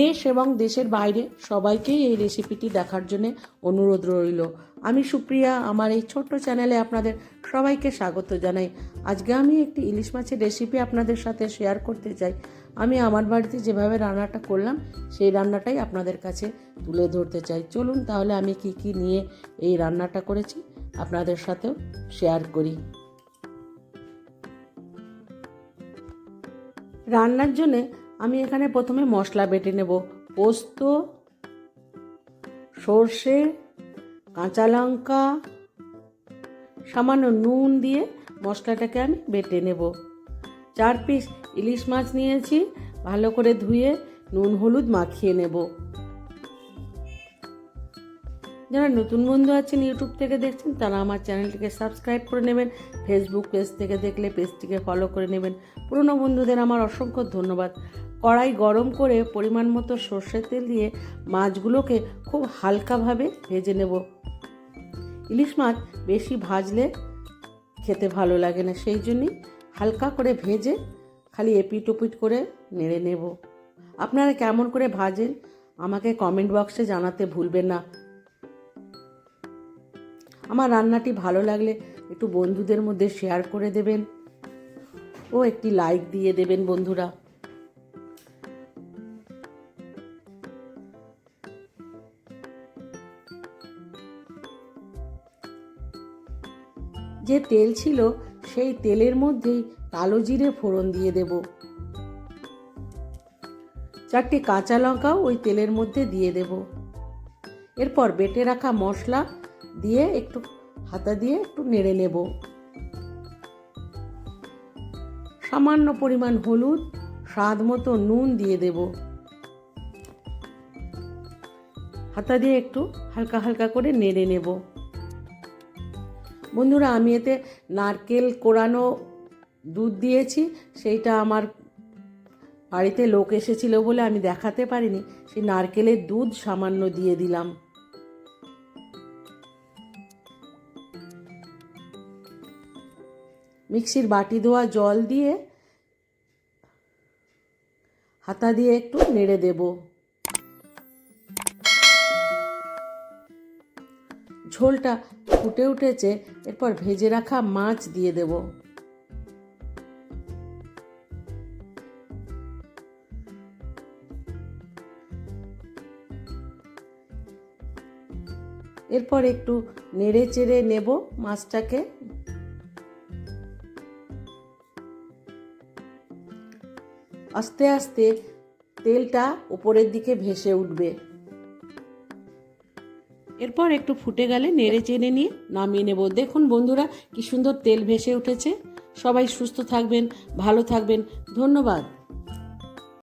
দেশ এবং দেশের বাইরে সবাইকেই এই রেসিপিটি দেখার জন্য অনুরোধ রইল। আমি সুপ্রিয়া, আমার এই ছোট্ট চ্যানেলে আপনাদের সবাইকে স্বাগত জানাই। আজকে আমি একটি ইলিশ মাছের রেসিপি আপনাদের সাথে শেয়ার করতে চাই। আমি আমার বাড়িতে যেভাবে রান্নাটা করলাম, সেই রান্নাটাই আপনাদের কাছে তুলে ধরতে চাই। চলুন তাহলে আমি কি কি নিয়ে এই রান্নাটা করেছি আপনাদের সাথেও শেয়ার করি। রান্নার জন্যে আমি এখানে প্রথমে মশলা বেটে নেব। পোস্ত, সর্ষে, কাঁচা লঙ্কা, সামান্য নুন দিয়ে মশলাটাকে আমি বেটে নেব। চার পিস ইলিশ মাছ নিয়েছি। ভালো করে ধুয়ে নুন হলুদ মাখিয়ে নেব। যারা নতুন বন্ধু আছেন ইউটিউব থেকে দেখছেন, তারা আমার চ্যানেলটিকে সাবস্ক্রাইব করে নেবেন, ফেসবুক পেজ থেকে দেখলে পেজটিকে ফলো করে নেবেন। পুরনো বন্ধুদের আমার অসংখ্য ধন্যবাদ। কড়াই গরম করে পরিমাণ মতো সর্ষের তেল দিয়ে মাছগুলোকে খুব হালকাভাবে ভেজে নেব। ইলিশ মাছ বেশি ভাজলে খেতে ভালো লাগে না, সেই জন্যই হালকা করে ভেজে খালি এপিট ওপিট করে নেড়ে নেব। আপনারা কেমন করে ভাজেন, আমাকে কমেন্ট বক্সে জানাতে ভুলবেন না। আমার রান্নাটি ভালো লাগলে একটু বন্ধুদের মধ্যে শেয়ার করে দেবেন। ও একটি লাইক দিয়ে দেবেন বন্ধুরা। যে তেল ছিল, সেই তেলের মধ্যেই কালো জিরে ফোড়ন দিয়ে দেব। চারটি কাঁচা লঙ্কাও ওই তেলের মধ্যে দিয়ে দেব। এরপর বেটে রাখা মশলা দিয়ে একটু হাতা দিয়ে একটু নেড়ে নেব। সামান্য পরিমাণ হলুদ, স্বাদ মতো নুন দিয়ে দেব। হাতা দিয়ে একটু হালকা হালকা করে নেড়ে নেব। বন্ধুরা, আমি এতে নারকেল কোরানো দুধ দিয়েছি, সেইটা আমার বাড়িতে লোক এসেছিল বলে আমি দেখাতে পারিনি। সেই নারকেলের দুধ সামান্য দিয়ে দিলাম। মিক্সির বাটি ধোয়া জল দিয়ে হাতা দিয়ে একটু নেড়ে দেব। ঝোলটা ফুটে উঠেছে, এরপর ভেজে রাখা মাছ দিয়ে দেব। এরপর একটু নেড়ে চেড়ে নেব মাছটাকে। আস্তে আস্তে তেলটা উপরের দিকে ভেসে উঠবে। এরপর একটু ফুটে গেলে নেড়ে চেনে নিয়ে নামিয়ে নেব। দেখুন বন্ধুরা, কি সুন্দর তেল ভেসে উঠেছে। সবাই সুস্থ থাকবেন, ভালো থাকবেন। ধন্যবাদ।